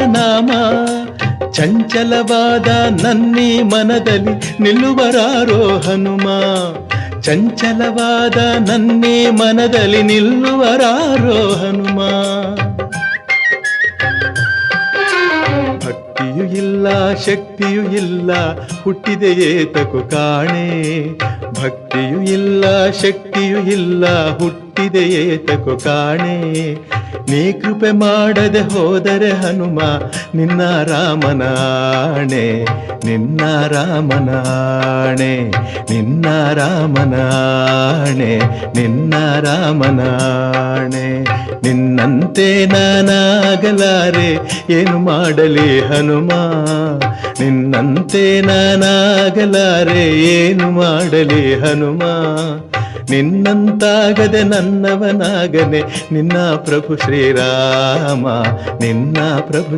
ನಾಮ ಚಂಚಲವಾದ ನನ್ನಿ ಮನದಲ್ಲಿ ನಿಲ್ಲುವರಾರೋ ಹನುಮ. ಚಂಚಲವಾದ ನನ್ನಿ ಮನದಲ್ಲಿ ನಿಲ್ಲುವರಾರೋ ಹನುಮ. ಭಕ್ತಿಯೂ ಇಲ್ಲ, ಶಕ್ತಿಯೂ ಇಲ್ಲ ಹುಟ್ಟಿದೆಯೇ ತಕು ಕಾಣೆ. ಭಕ್ತಿಯೂ ಇಲ್ಲ, ಶಕ್ತಿಯೂ ಇಲ್ಲ ಹುಟ್ಟಿದೆ ಏತಕು ಕಾಣೆ. ನೀ ಕೃಪೆ ಮಾಡದೆ ಹೋದರೆ ಹನುಮ, ನಿನ್ನ ರಾಮನಾಣೆ ನಿನ್ನ ರಾಮನಾಣೆ ನಿನ್ನ ರಾಮನಾಣೆ ನಿನ್ನ ರಾಮನಾಣೆ. ನಿನ್ನಂತೆ ನಾನಾಗಲಾರೆ, ಏನು ಮಾಡಲಿ ಹನುಮ? ನಿನ್ನಂತೆ ನಾನಾಗಲಾರೆ, ಏನು ಮಾಡಲಿ ಹನುಮ? ನಿನ್ನಂತಾಗದೆ ನನ್ನವನಾಗನೆ ನಿನ್ನ ಪ್ರಭು ಶ್ರೀರಾಮ ನಿನ್ನ ಪ್ರಭು